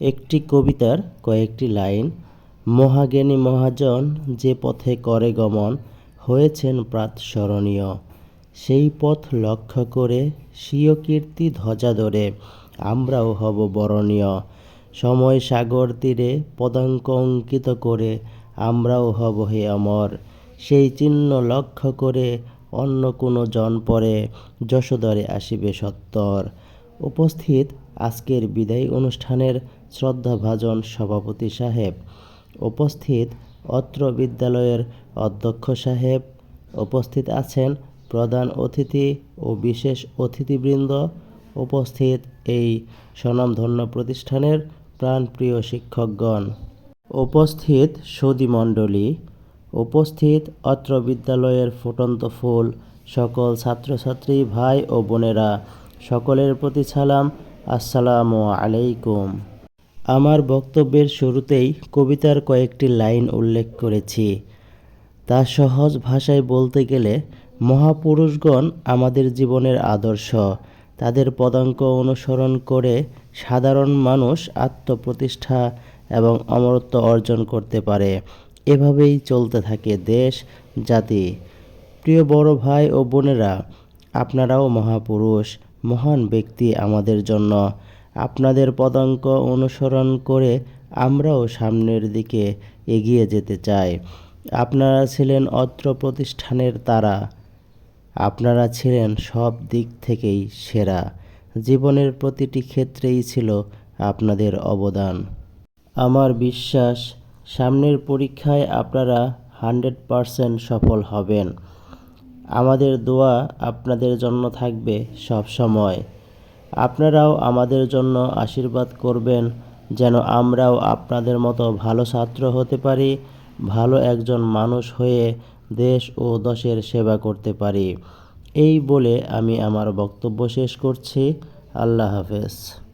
একটি কবিতার কয়েকটি লাইন, মহাজ্ঞানী মহাজন যে পথে করে গমন, হয়েছেন প্রাতঃস্মরণীয় সেই পথ লক্ষ্য করে স্বীয় কীর্তি ধ্বজা ধরে, আমরাও হব বরণীয়। সময় সাগর তীরে পদাঙ্ক অঙ্কিত করে, আমরাও হব হে অমর। সেই চিহ্ন লক্ষ্য করে অন্য কোনো জন পরে যশোদরে আসিবে সত্তর। উপস্থিত আজকের বিদায়ী অনুষ্ঠানের শ্রদ্ধাভাজন সভাপতি সাহেব, উপস্থিত অত্র বিদ্যালয়ের অধ্যক্ষ সাহেব, উপস্থিত আছেন প্রধান অতিথি ও বিশেষ অতিথিবৃন্দ, উপস্থিত এই স্বনামধন্য প্রতিষ্ঠানের প্রাণপ্রিয় শিক্ষকগণ, উপস্থিত সুদীমণ্ডলী উপস্থিত অত্র বিদ্যালয়ের ফুটন্ত ফুল সকল ছাত্রছাত্রী, ভাই ও বোনেরা সকলের প্রতি সালাম, আসসালামু আলাইকুম। আমার বক্তব্যের শুরুতেই কবিতার কয়েকটি লাইন উল্লেখ করেছি। তা সহজ ভাষায় বলতে গেলে, মহাপুরুষগণ আমাদের জীবনের আদর্শ। তাদের পদাঙ্ক অনুসরণ করে সাধারণ মানুষ আত্মপ্রতিষ্ঠা এবং অমরত্ব অর্জন করতে পারে। এভাবেই চলতে থাকে দেশ, জাতি। প্রিয় বড় ভাই ও বোনেরা, আপনারাও মহাপুরুষ। মহান ব্যক্তি আমাদের জন্য। আপনাদের পদাঙ্ক অনুসরণ করে আমরাও সামনের দিকে এগিয়ে যেতে চাই। আপনারা ছিলেন অত্র প্রতিষ্ঠানের তারা। আপনারা ছিলেন সব দিক থেকেই সেরা। জীবনের প্রতিটি ক্ষেত্রেই ছিল আপনাদের অবদান। আমার বিশ্বাস, সামনের পরীক্ষায় আপনারা হান্ড্রেড পারসেন্ট সফল হবেন। আমাদের দোয়া আপনাদের জন্য থাকবে সব সময়। আপনারাও আমাদের জন্য আশীর্বাদ করবেন, যেন আমরাও আপনাদের মতো ভালো ছাত্র হতে পারি, ভালো একজন মানুষ হয়ে দেশ ও দশের সেবা করতে পারি। এই বলে আমি আমার বক্তব্য শেষ করছি। আল্লাহ হাফেজ।